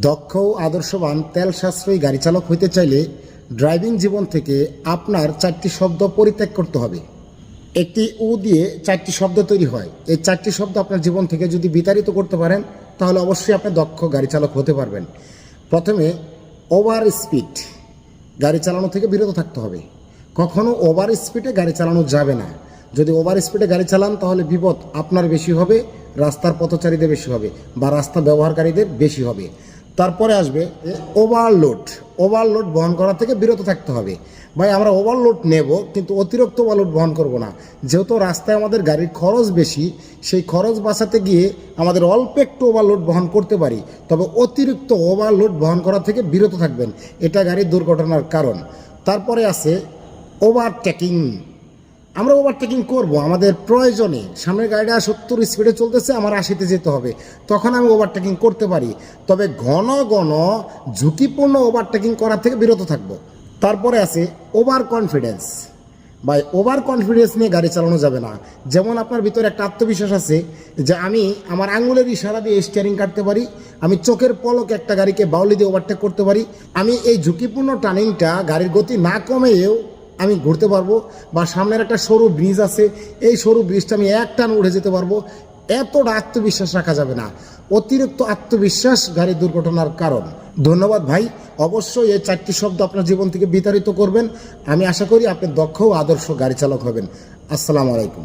দক্ষ ও আদর্শবান তেল সাশ্রয়ী গাড়ি চালক হইতে চাইলে ড্রাইভিং জীবন থেকে আপনার চারটি শব্দ পরিত্যাগ করতে হবে। একটি উ দিয়ে চারটি শব্দ তৈরি হয়। এই চারটি শব্দ আপনার জীবন থেকে যদি বিতাড়িত করতে পারেন, তাহলে অবশ্যই আপনি দক্ষ গাড়ি চালক হতে পারবেন। প্রথমে, ওভার স্পিড। গাড়ি চালানো থেকে বিরত থাকতে হবে। কখনো ওভার স্পিডে গাড়ি চালানো যাবে না। যদি ওভার স্পিডে গাড়ি চালান, তাহলে বিপদ আপনার বেশি হবে, রাস্তার পথচারীদের বেশি হবে বা রাস্তা ব্যবহারকারীদের বেশি হবে। তারপরে আসবে ওভারলোড ওভারলোড বহন করা থেকে বিরত থাকতে হবে। ভাই, আমরা ওভারলোড নেব, কিন্তু অতিরিক্ত ওভারলোড বহন করব না। যেহেতু রাস্তায় আমাদের গাড়ির খরচ বেশি, সেই খরচ বাঁচাতে গিয়ে আমাদের অল্প একটু ওভারলোড বহন করতে পারি। তবে অতিরিক্ত ওভারলোড বহন করা থেকে বিরত থাকবেন। এটা গাড়ির দুর্ঘটনার কারণ। তারপরে আছে ওভারটেকিং আমরা ওভারটেকিং করব, আমাদের প্রয়োজনে। সামনের গাড়িটা সত্তর স্পিডে চলতেছে, আমার আশিতে যেতে হবে। তখন আমি ওভারটেকিং করতে পারি। তবে ঘন ঘন ঝুঁকিপূর্ণ ওভারটেকিং করা থেকে বিরত থাকব। তারপরে আছে ওভার কনফিডেন্স ভাই ওভার কনফিডেন্স নিয়ে গাড়ি চালানো যাবে না। যেমন আপনার ভিতরে একটা আত্মবিশ্বাস আছে যে আমি আমার আঙুলের ইশারা দিয়ে স্টিয়ারিং কাটতে পারি, আমি চোখের পলকে একটা গাড়িকে বাউলি দিয়ে ওভারটেক করতে পারি, আমি এই ঝুঁকিপূর্ণ টার্নিংটা গাড়ির গতি না কমেও আমি ঘুরতে পারব বা সামনের একটা সরু ব্রিজ আছে, এই সরু ব্রিজটা আমি এক টান উঠে যেতে পারব। এতটা আত্মবিশ্বাস রাখা যাবে না। অতিরিক্ত আত্মবিশ্বাস গাড়ি দুর্ঘটনার কারণ। ধন্যবাদ ভাই। অবশ্যই এই চারটি শব্দ আপনার জীবন থেকে বিতাড়িত করবেন। আমি আশা করি আপনি দক্ষ ও আদর্শ গাড়ি চালক হবেন। আসসালামু আলাইকুম।